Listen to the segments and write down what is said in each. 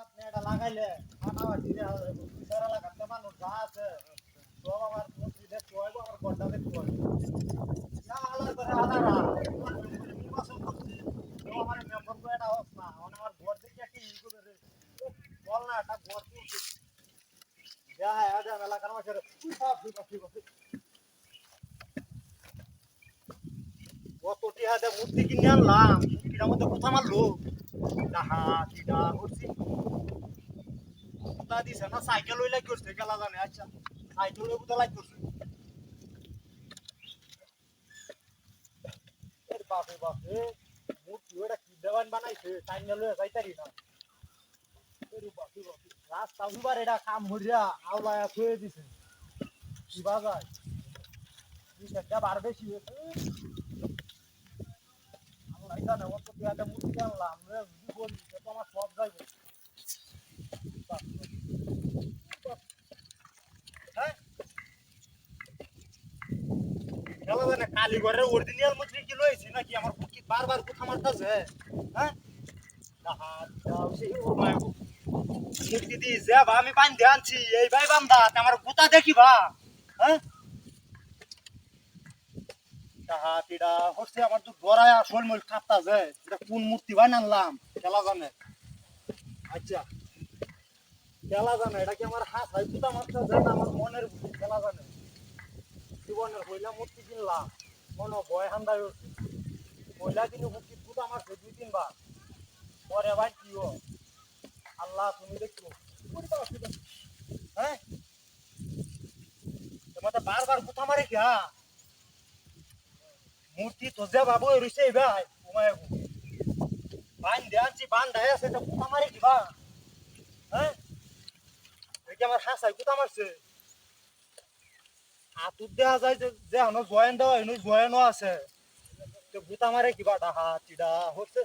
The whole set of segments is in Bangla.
আপনি এটা লাগাইলে ফাটাফাটি সারা লাগাতে মানুষ যা আছে, সব আমার মন্ত্রী দেখতে হইব আমার গড্ডা দেখতে কত টিহাদে মূর্তি কিনে আনলাম, মূর্তিটার মধ্যে কথা মারলো ডাহা টিডা করছি তা দিছে না আচ্ছা। সাইকেল ওই বাপে বাপে মূর্তি ওটা কি দেওয়ান বানাইছে টাইম লয়ে যাইতারি না। রাস্তা উবার এটা কাম হরিয়া আওলায়া থুয়ে দিছে। কি বাজায় বার বেশি কালীগড়ের অরিজিনাল মূর্তি কি লইছি নাকি আমার বুকি বারবার কথা মারতাছে হ্যাঁ বা আমি বান্ধে আনছি এই ভাই বান্ধা আমার গুতা দেখিবা হ্যাঁ? তাহা তিডা হচ্ছে আমার তো গড়ায় আসল মূল কাঁপতা যে, এটা কোন মূর্তি আনলাম? খেলা জানে? আচ্ছা। খেলা জানে? এটা কি আমার হাত হয়? যায় আমার মনের খেলা হইলা মূর্তি কিনলাম। ভয় হান্দায় পয়লা দিনে মূর্তি কুতা মারছে দুই, তিনবার। পরে ভাই কি আল্লাহ, তুমি দেখছ হ্যাঁ? তোমার তো বারবার কুতা মারে কি হ্যাঁ? মূর্তি তো যে বাবু রইছে ভাই ঘুমায় বান দেয়াছি বান দেয় আছে তো কুতা মারে দিবা। হ্যাঁ এটা আমার হাসাই কুতা মারছে হাতুর দেওয়া যায় যে হনো জয়েন দেওয়া হইনো জয়েনও আছে। তো গুতা মারে কিবা ডাহা চিডা হচ্ছে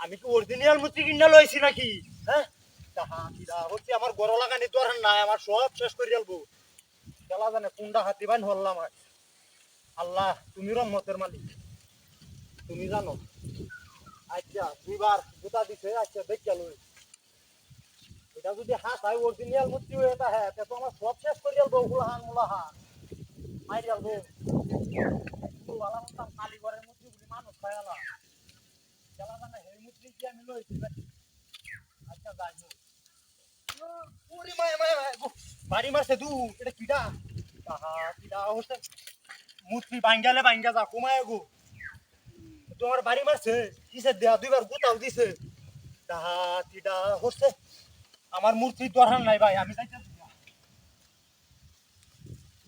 আমি কি অরিজিনাল মূর্তি কিনা লইছি নাকি? হ্যাঁ ডাহা চিডা হচ্ছে আমার গড় লাগানি দরকার নাই আমার সব শেষ করে ফেলব খেলা জানে কোনটা হাতি বান হল্লাম আর আল্লাহ তুমি রহমতের মালিক। তুমি জানো? আচ্ছা দুইবার জুতা দিছে আচ্ছা দেখে লই। এটা যদি হাত হয় অরিজিনাল মূর্তি হয়ে হ্যাঁ তা তো আমার সব শেষ করে গেল মুলাহান মুলাহান মাই গেল মতাম কালীগড়ের মূর্তিগুলি মানুষ খায়ালা খেলা জানে এই মূর্তি কি আমি লইছি আচ্ছা যাই হোক। বাড়ি মারছে দু এটা কিডা? আহা, কিডা হচ্ছে মূর্তি বাঙ্গালে বাঙ্গা যা, কমায় গো। তোমার বাড়ি মারছে, কিসের দেয়া? দুইবার গুতাও দিছে। তাহা তিডা হচ্ছে। আমার মূর্তি দরহান নাই ভাই, আমি যাইতে